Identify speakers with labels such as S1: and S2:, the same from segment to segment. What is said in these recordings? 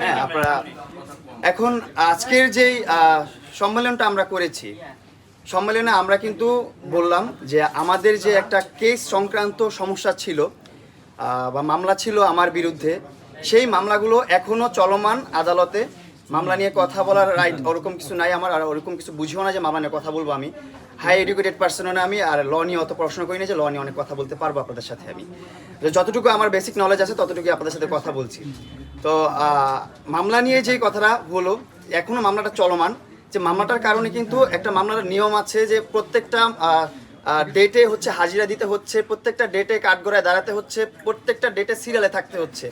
S1: হ্যাঁ এখন আজকের আহ, সম্মেলনটা আমরা করেছি সম্মেলনে আমরা কিন্তু বললাম যে আমাদের যে একটা কেস সংক্রান্ত সমস্যা ছিল বা মামলা ছিল আমার বিরুদ্ধে সেই মামলাগুলো এখনও চলমান আদালতে। মামলা নিয়ে কথা বলার রাইট ওরকম কিছু নাই আমার আর ওরকম কিছু বুঝিও না যে মামলা নিয়ে কথা বলব আমি। হাই এডুকেটেড পার্সনও না আমি আর ল নিয়ে অত পড়াশোনা করি না যে ল নিয়ে অনেক কথা বলতে পারব আপনাদের সাথে আমি। যতটুকু আমার বেসিক নলেজ আছে ততটুকু আপনাদের সাথে কথা বলছি। তো মামলা নিয়ে যে কথাটা হলো, এখনও মামলাটা চলমান, যে মামলাটার কারণে কিন্তু একটা মামলার নিয়ম আছে যে প্রত্যেকটা ডেটে হচ্ছে হাজিরা দিতে হচ্ছে, প্রত্যেকটা ডেটে কাঠগড়ায় দাঁড়াতে হচ্ছে, প্রত্যেকটা ডেটে সিরিয়ালে থাকতে হচ্ছে।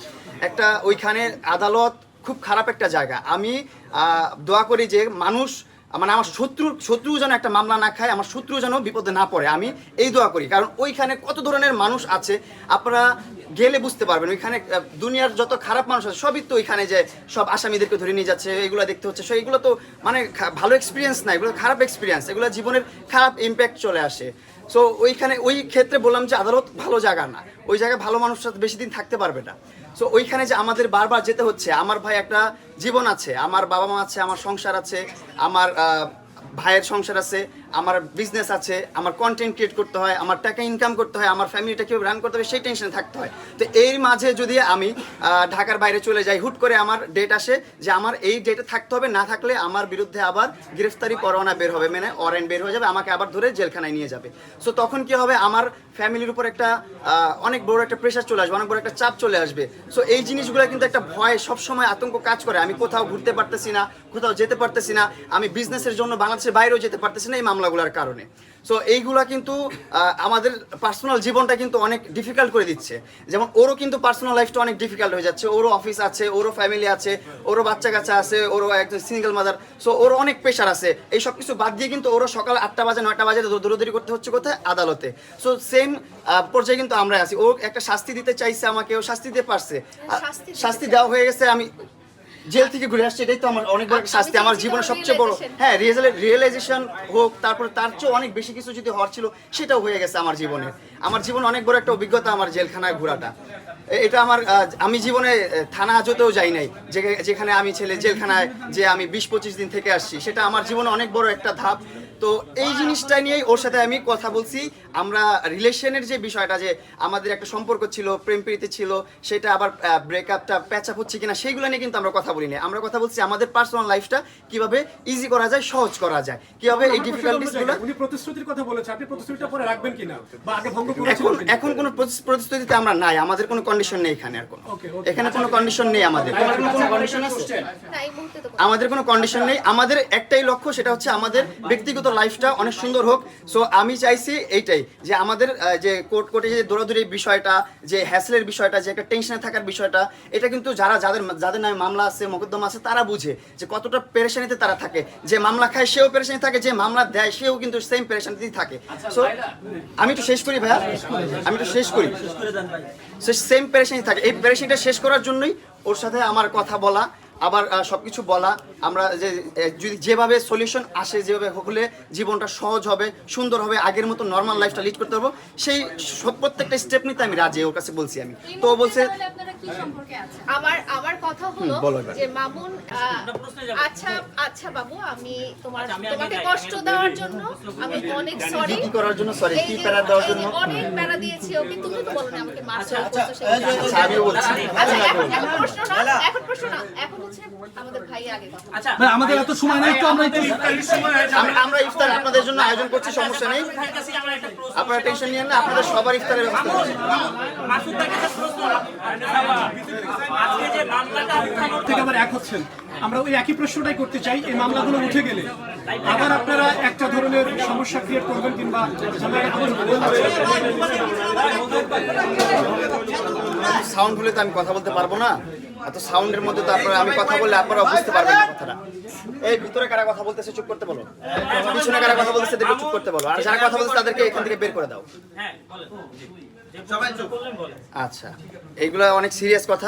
S1: একটা ওইখানে আদালত খুব খারাপ একটা জায়গা। আমি দোয়া করি যে মানুষ মানে আমার শত্রু শত্রু যেন একটা মামলা না খায়, আমার শত্রু যেন বিপদে না পড়ে, আমি এই দোয়া করি। কারণ ওইখানে কত ধরনের মানুষ আছে, আপনারা গেলে বুঝতে পারবেন, ওইখানে দুনিয়ার যত খারাপ মানুষ আছে, সবই তো ওইখানে যে সব আসামিদেরকে ধরে নিয়ে যাচ্ছে, এগুলো দেখতে হচ্ছে এগুলো তো মানে ভালো এক্সপিরিয়েন্স না, এগুলো খারাপ এক্সপিরিয়েন্স এগুলো জীবনের খারাপ ইম্প্যাক্ট চলে আসে। সো ওইখানে ওই ক্ষেত্রে বললাম যে আদালত ভালো জায়গা না। ওই জায়গায় ভালো মানুষ সাথে বেশি দিন থাকতে পারবে না। সো ওইখানে যে আমাদের বারবার যেতে হচ্ছে, আমার ভাই একটা জীবন আছে, আমার বাবা মা আছে, আমার সংসার আছে, আমার ভাইয়ের সংসার আছে আমার বিজনেস আছে, আমার কন্টেন্ট ক্রিয়েট করতে হয়, আমার টাকা ইনকাম করতে হয়, আমার ফ্যামিলিটা কীভাবে রান করতে হবে সেই টেনশনে থাকতে হয়। তো এর মাঝে যদি আমি ঢাকার বাইরে চলে যাই, হুট করে আমার ডেট আসে যে আমার এই ডেটে থাকতে হবে, না থাকলে আমার বিরুদ্ধে আবার গ্রেফতারি পরোয়ানা বের হবে মানে ওয়ারেন্ট বের হয়ে যাবে, আমাকে আবার ধরে জেলখানায় নিয়ে যাবে। সো তখন কি হবে? আমার ফ্যামিলির উপর একটা অনেক বড় একটা প্রেশার চলে আসবে, অনেক বড় একটা চাপ চলে আসবে। সো এই জিনিসগুলো কিন্তু একটা ভয়, সবসময় আতঙ্ক কাজ করে। আমি কোথাও ঘুরতে পারতেছি না, কোথাও যেতে পারতেছি না। আমি বিজনেসের জন্য বাংলাদেশের বাইরেও যেতে পারতেছি না এই মামলাগুলোর কারণে। সো এইগুলা কিন্তু আমাদের পার্সোনাল জীবনটা কিন্তু অনেক ডিফিকাল্ট করে দিচ্ছে। যেমন ওরও কিন্তু পার্সোনাল লাইফটা অনেক ডিফিকাল্ট হয়ে যাচ্ছে। ওরও অফিস আছে ওরও ফ্যামিলি আছে ওরও বাচ্চা কাচ্চা আছে ওরও একজন সিঙ্গেল মাদার সো ওরও অনেক প্রেশার আছে। এই সব কিছু বাদ দিয়ে কিন্তু ওরও সকাল আটটা বাজে নয়টা বাজে দৌড়াদৌড়ি করতে হচ্ছে কোথায়? আদালতে। সো সেম পর্যায়ে কিন্তু আমরা আছি। ও একটা শাস্তি দিতে চাইছে আমাকে ও শাস্তি দিতে পারছে।
S2: শাস্তি
S1: দেওয়া হয়ে গেছে আমি জেল থেকে ঘুরে আসছে এটাই তো আমার অনেক বড় একটা শাস্তি আমার জীবনের সবচেয়ে বড় হ্যাঁ রিয়েলাইজেশন হোক তারপরে তার চেয়ে অনেক বেশি কিছু যদি হওয়ার ছিল সেটাও হয়ে গেছে আমার জীবনে। আমার জীবনে অনেক বড় একটা অভিজ্ঞতা আমার জেলখানায় ঘোরাটা। এটা আমার আমি জীবনে থানা হাজতেও যাই নাই যেখানে আমি ছেলে জেলখানায় যে আমি বিশ পঁচিশ দিন থেকে আসছি সেটা আমার জীবনে অনেক বড় একটা ধাপ। তো এই জিনিসটা নিয়েই ওর সাথে আমি কথা বলছি। আমরা রিলেশনের যে বিষয়টা যে আমাদের একটা সম্পর্ক ছিল প্রেম প্রীতি ছিল সেটা আবার ব্রেকআপটা প্যাচ আপ হচ্ছে কিনা সেইগুলো নিয়ে কিন্তু আমরা কথা বলি না আমরা কথা বলছি আমাদের পার্সোনাল লাইফটা কীভাবে ইজি করা যায় সহজ করা যায় কীভাবে এই
S3: আমার
S1: ডিফিকাল্টিস
S3: অন্য জায়গায়। উনি প্রতিশ্রুতির কথা বলেছে আপনি প্রতিশ্রুতিটা পরে রাখবেন কিনা? বা আগে ভঙ্গ
S1: এখন
S3: করেছিলেন
S1: এখন কোনো প্রতিশ্রুতিতে আমরা নাই আমাদের কোনো কন্ডিশন নেই এখানে আর কোনো. এখানে কোনো কন্ডিশন নেই আমাদের। কোনো কোনো কন্ডিশন আছে
S2: না, এই মুহূর্তে তো
S1: আমাদের কোনো কন্ডিশন নেই। আমাদের একটাই লক্ষ্য সেটা হচ্ছে আমাদের ব্যক্তিগত লাইফটা অনেক সুন্দর হোক। সো আমি চাইছি এইটাই যে আমাদের যে কোর্ট কোর্টে যে দৌড়াদৌড়ির বিষয়টা যে হ্যাসলের বিষয়টা যে একটা টেনশনে থাকার বিষয়টা এটা কিন্তু যারা যাদের যাদের নামে মামলা আছে মোকদ্দমা আছে তারা বুঝে যে কতটা পেরেশানিতে তারা থাকে। যে মামলা খায় সেও পেরেশানি থাকে যে মামলা দেয় সেও কিন্তু সেম পেরেশানিতেই থাকে। সো আমি একটু শেষ করি ভাইয়া। আমি একটু শেষ করি। সে সেম পেরেশানি থাকে। এই পেরেশানিটা শেষ করার জন্যই ওর সাথে আমার কথা বলা। আবার আহ, সবকিছু বলা আমরা যে যদি যেভাবে সলিউশন আসে যেভাবে হলে জীবনটা সহজ হবে সুন্দর হবে আগের মতো নর্মাল লাইফটা লিড করতে পারব সেই সব প্রত্যেকটা স্টেপ নিতে আমি রাজি ওর কাছে বলছি আমি। তো ও বলছে
S2: আমার আমার কথা হলো। যে মামুন আচ্ছা আচ্ছা বাবু আমি তোমার তোমাকে কষ্ট দেওয়ার জন্য আমি অনেক সরি
S1: কি করার জন্য সরি কি প্যারা দেওয়ার জন্য।
S2: অনেক প্যারা দিয়েছি ওকে তুমি তো বলো না আমাকে মারছো করছ
S1: আচ্ছা আমিও বলছি।
S2: আচ্ছা এখন প্রশ্ন না এখন প্রশ্ন না এখন হচ্ছে আমাদের ভাই
S4: আচ্ছা
S3: আমাদের এত সময় নাই তো আমরা
S1: আমরা আমরা ইফতার আপনাদের জন্য আয়োজন করছি সমস্যা নেই। আপনারা টেনশন নিয়েন না আপনাদের সবার ইফতারের ব্যবস্থা
S3: থেকে আবার এক হচ্ছেন। আমরা ওই একই প্রশ্নটাই করতে চাই এই মামলাগুলো উঠে গেলে। আবার আপনারা একটা ধরনের সমস্যা ক্রিয়েট করবেন কিংবা
S1: সাউন্ড হলে তো আমি কথা বলতে পারব না। এত সাউন্ডের মধ্যে তো আপনারা আমি কথা বললে আপনারা বুঝতে পারবেন না কথাটা। এই ভিতরে কারা কথা বলতেছে চুপ করতে বলো। পিছনে কারা কথা বলতেছে তাদেরকে চুপ করতে বলো। আর যারা কথা বলছে তাদেরকে এখান থেকে বের করে দাও।
S4: হ্যাঁ বলেন। সবাই চুপ। করলেন বলেন।
S1: আচ্ছা এইগুলো অনেক সিরিয়াস কথা।